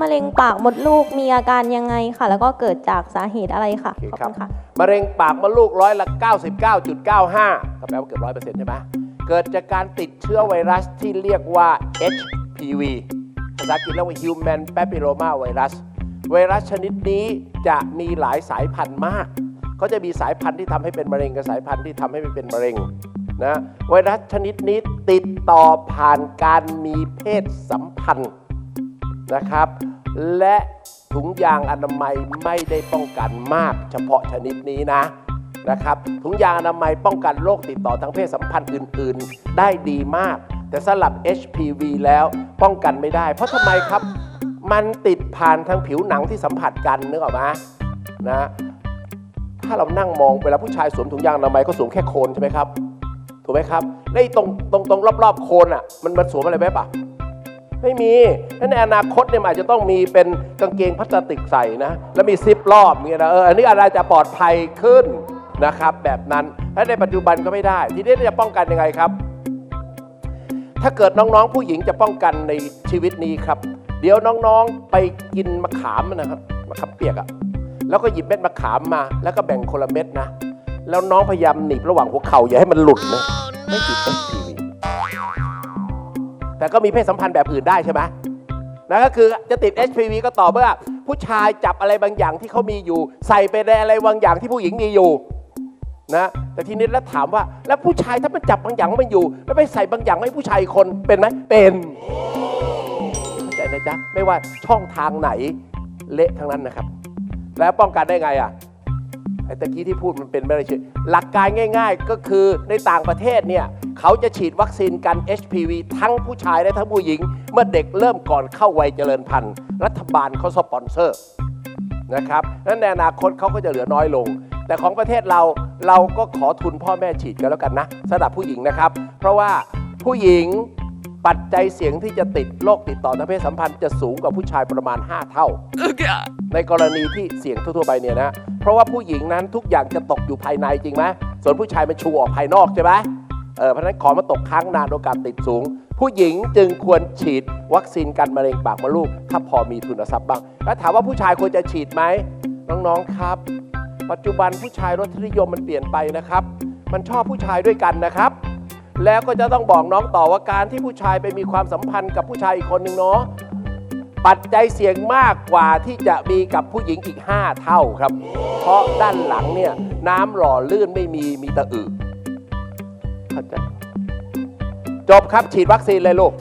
มะเร็งปากมดลูกมีอาการยังไงค่ะ แล้วก็เกิดจากสาเหตุอะไรค่ะโอเคขอบครัคุบณค่ะ มะเร็งปากมดลูกร้อยละ 99.95ก็แปลว่าเกือบร้อยเปอร์เซ็นต์ใช่ไหมเกิดจากการติดเชื้อไวรัสที่เรียกว่า HPV ภาษาอังกฤษเรียกว่า Human Papilloma Virus ไวรัสชนิดนี้จะมีหลายสายพันธุ์มากเขาจะมีสายพันธุ์ที่ทำให้เป็นมะเร็งกับสายพันธุ์ที่ทำให้ไม่เป็นมะเร็งนะไวรัสชนิดนี้ติดต่อผ่านการมีเพศสัมพันธ์ นะครับ และถุงยางอนามัยไม่ได้ป้องกันมากเฉพาะชนิดนี้นะนะครับ ถุงยางอนามัยป้องกันโรคติดต่อทางเพศสัมพันธ์อื่น ๆ ได้ดีมาก แต่สำหรับ HPV แล้วป้องกันไม่ได้ เพราะทำไมครับ มันติดผ่านทางผิวหนังที่สัมผัสกันนึกออกไหมนะถ้าเรานั่งมองเวลาผู้ชายสวมถุงยางอนามัยก็สวมแค่โคนใช่ไหมครับถูกไหมครับแล้วไอ้ตรงตรงตรงรอบๆโคนอะมันมันสวมอะไรไหมปะ ไม่มีนั่นในอนาคตเนี่ยอาจจะต้องมีเป็นกางเกงพลาสติกใส่นะ แล้วมีซิปรอบเงี้ยนะเอออันนี้อะไรจะปลอดภัยขึ้นนะครับ แบบนั้นและในปัจจุบันก็ไม่ได้ ทีนี้จะป้องกันยังไงครับ ถ้าเกิดน้องๆ ผู้หญิงจะป้องกันในชีวิตนี้ครับ เดี๋ยวน้องๆไปกินมะขามนะครับมะขามเปียกอะแล้วก็หยิบเม็ดมะขามมา แล้วก็แบ่งคนละเม็ดนะ แล้วน้องพยายามหนีบระหว่างหัวเข่าอย่าให้มันหลุดนะไม่ติด HPV แต่ก็มีเพศสัมพันธ์แบบอื่นได้ใช่ไหมนั่นก็คือจะติด HPV ก็ต่อเมื่อ ผู้ชายจับอะไรบางอย่างที่เขามีอยู่ ใส่ไปในอะไรบางอย่างที่ผู้หญิงมีอยู่นะแต่ทีนี้แล้วถามว่า แล้วผู้ชายถ้ามันจับบางอย่างมันอยู่ แล้วไปใส่บางอย่างให้ผู้ชายคนเป็นไหมเป็นเข้าใจนะจ๊ะไม่ว่าช่องทางไหนเละทั้งนั้นนะครับ แล้วป้องกันได้ไงอะไอ้ตะกี้ที่พูดมันเป็นไม่ได้เฉยหลักการง่าย ๆ ก็คือในต่างประเทศเนี่ย เขาจะฉีดวัคซีนกัน HPV ทั้งผู้ชายและทั้งผู้หญิง เมื่อเด็กเริ่มก่อนเข้าวัยเจริญพันธุ์ รัฐบาลเขาสปอนเซอร์นะครับนั้นในอนาคตเขาก็จะเหลือน้อยลง แต่ของประเทศเราเราก็ขอทุนพ่อแม่ฉีดกันแล้วกันนะสำหรับผู้หญิงนะครับ เพราะว่าผู้หญิงปัจจัยเสี่ยงที่จะติดโรคติดต่อทางเพศสัมพันธ์จะสูงกว่าผู้ชายประมาณ 5 เท่า ในกรณีที่เสี่ยงทั่วๆไปเนี่ยนะ เพราะว่าผู้หญิงนั้นทุกอย่างจะตกอยู่ภายในจริงไหมส่วนผู้ชายมันชูออกภายนอกใช่ไหม เออเพราะฉะนั้นของมันตกค้างนานโอกาสติดสูง ผู้หญิงจึงควรฉีดวัคซีนกันมะเร็งปากมดลูก ถ้าพอมีทุนทรัพย์บ้าง แล้วถามว่าผู้ชายควรจะฉีดไหมน้องๆครับ ปัจจุบันผู้ชายรสนิยมมันเปลี่ยนไปนะครับ มันชอบผู้ชายด้วยกันนะครับ แล้วก็จะต้องบอกน้องต่อว่าการที่ผู้ชายไปมีความสัมพันธ์กับผู้ชายอีกคนหนึ่งเนาะปัจจัยเสี่ยงมากกว่าที่จะมีกับผู้หญิงอีก 5 เท่าครับ เพราะด้านหลังเนี่ยน้ำหล่อลื่นไม่มีมีตะอึ เข้าใจ จบครับฉีดวัคซีนเลยลูก